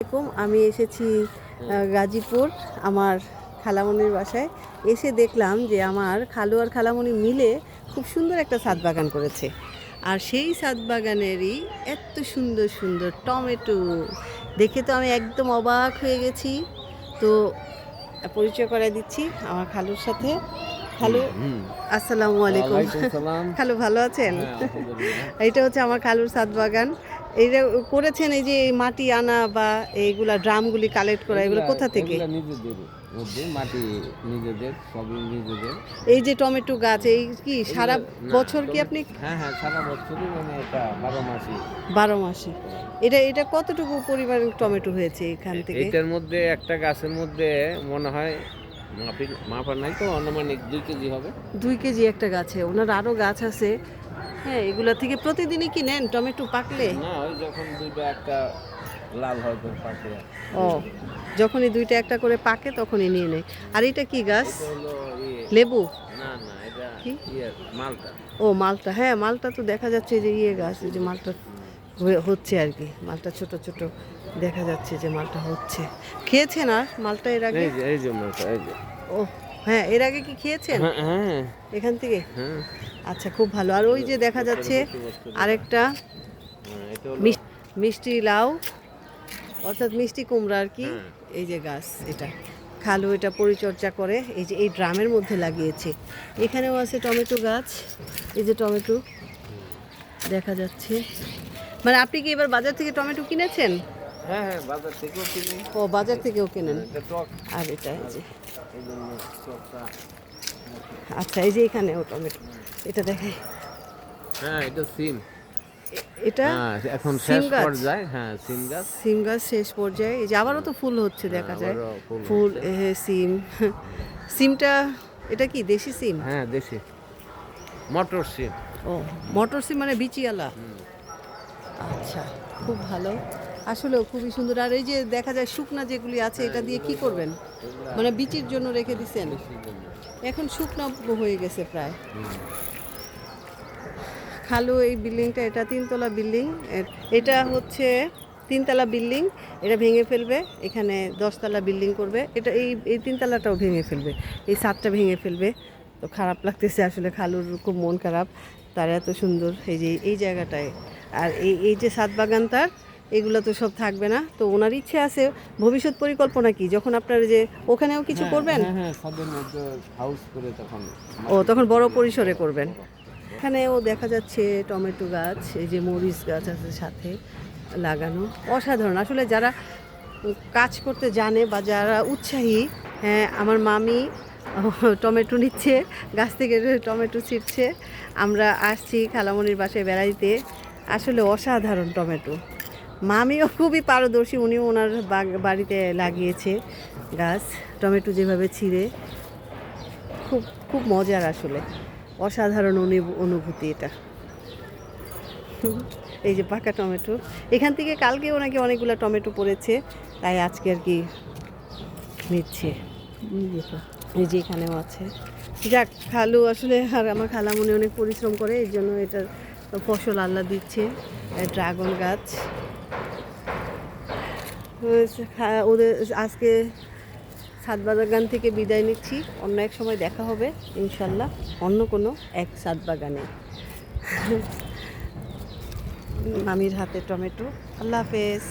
আলাইকুম। আমি এসেছি গাজীপুর আমার খালামণির বাসায়। এসে দেখলাম যে আমার খালু আর খালামণি মিলে খুব সুন্দর একটা ছাদ বাগান করেছে। আর সেই ছাদ বাগানেরই এত সুন্দর সুন্দর টমেটো। দেখে তো আমি একদম অবাক হয়ে গেছি। তো পরিচয় করে দিচ্ছি আমার খালুর সাথে। খালু আসসালামু আলাইকুম। খালু ভালো আছেন? এটা হচ্ছে আমার খালুর ছাদ বাগান এইটা করেছেন এই যে এই মাটি আনা বা এইগুলা ড্রামগুলি কালেক্ট করা এগুলো কোথা থেকে? নিজেদের মাটি নিজেদের নিজেদের। এই যে টমেটো গাছ এই কি সারা বছর কি আপনি হ্যাঁ হ্যাঁ সারা বছরই মানে এটা বারো মাসি বারো মাসে এটা এটা কতটুকু পরিমাণ টমেটো হয়েছে এখান থেকে? এটার মধ্যে একটা গাছের মধ্যে মনে হয় মাপি মাপা নাই তো আনুমানিক দুই কেজি হবে। দুই কেজি একটা গাছে। ওনার আরও গাছ আছে। হ্যাঁ এগুলা থেকে প্রতিদিনই কি নেন টমেটো পাকলে? না ওই যখন দুইটা একটা লাল হয় পাশে ও যখনই দুইটা একটা করে পাকে তখনই নিয়ে নেয়। আর এটা কি গাছ? ইয়ে। লেবু? না না এটা কি? ইয়ে মালটা। ও মালটা হ্যাঁ মালটা তো দেখা যাচ্ছে যে ইয়ে গাছ এই যে মালটা হচ্ছে আর কি। মালটা ছোট ছোট দেখা যাচ্ছে যে মালটা হচ্ছে। খেয়েছেন আর মালটা এর আগে? এই যে মালটা এই যে। ও হ্যাঁ এর আগে কি খেয়েছেন? হ্যাঁ হ্যাঁ। এখান থেকে? হ্যাঁ। আচ্ছা খুব ভালো। আর ওই যে দেখা যাচ্ছে আরেকটা মিষ্টি লাউ অর্থাৎ মিষ্টি কুমড়া আর কি হ্যাঁ। এই যে গাছ এটা। খালু এটা পরিচর্যা করে এই যে এই ড্রামের মধ্যে লাগিয়েছে। এখানেও আছে টমেটো গাছ এই যে টমেটো দেখা যাচ্ছে। মানে আপনি কি এবার বাজার থেকে টমেটো কিনেছেন? হ্যাঁ হ্যাঁ ও বাজার থেকেও কেনেন? আর এটা এই যে। আচ্ছা এই যে এখানেও টমেটো। এটা দেখাই। হ্যাঁ এটা সিম। এটা হ্যাঁ এখন শেষ? পর্যায়ে হ্যাঁ সিম গাছ। সিম গাছ শেষ পর্যায়ে। এই যে আবারও তো ফুল হচ্ছে দেখা যায়। ফুল সিম। সিমটা এটা কি দেশি সিম? হ্যাঁ দেশি। মটর সিম। ও মটর সিম মানে বিচিয়ালা। আচ্ছা খুব ভালো। আসলেও খুবই সুন্দর। আর এই যে দেখা যায় শুকনা যেগুলি আছে, এটা দিয়ে কি করবেন? মানে বিচির জন্য রেখে দিছেন। এখন শুকনো হয়ে গেছে প্রায়। খালু এই বিল্ডিংটা, এটা তিনতলা বিল্ডিং। এটা হচ্ছে তিনতলা বিল্ডিং, এটা ভেঙে ফেলবে। এখানে দশতলা বিল্ডিং করবে। এটা এই এই তিনতলাটাও ভেঙে ফেলবে। এই ছাদটা ভেঙে ফেলবে। তো খারাপ লাগতেছে আসলে, খালুর খুব মন খারাপ। তার এত সুন্দর, এই যে, এই জায়গাটায়। আর এই এই যে ছাদ বাগান তার এগুলো তো সব থাকবে না। তো ওনার ইচ্ছে আছে ভবিষ্যৎ পরিকল্পনা কি? যখন আপনার যে ওখানেও কিছু করবেন? হ্যাঁ হ্যাঁ ছাদের মধ্যে হাউস করে তখন ও তখন বড় পরিসরে করবেন। এখানেও দেখা যাচ্ছে টমেটো গাছ এই যে মরিচ গাছ আছে সাথে লাগানো। অসাধারণ। আসলে যারা কাজ করতে জানে বা যারা উৎসাহী হ্যাঁ আমার মামি টমেটো নিচ্ছে গাছ থেকে টমেটো ছিটছে। আমরা আসছি খালামণির বাসায় বেড়াইতে। আসলে অসাধারণ টমেটো। মামিও খুবই পারদর্শী উনিও ওনার বাড়িতে লাগিয়েছে গাছ টমেটো যেভাবে ছিঁড়ে। খুব খুব মজার আসলে। অসাধারণ অনু- অনুভূতি এটা। এই যে পাকা টমেটো। এখান থেকে কালকে ওনাকে অনেকগুলো টমেটো পড়েছে তাই আজকে আর কি নিচ্ছে। এই যে এখানেও আছে। যাক খালু আসলে আর আমার খালামুনি অনেক পরিশ্রম করে এই জন্য এটার ফসল আল্লাহ দিচ্ছে। ড্রাগন গাছ। ওদের আজকে সাতবাগান থেকে বিদায় নিচ্ছি। অন্য এক সময় দেখা হবে, ইনশাল্লাহ। অন্য কোনো এক সাত বাগানে মামির হাতে টমেটো। আল্লাহ হাফেজ।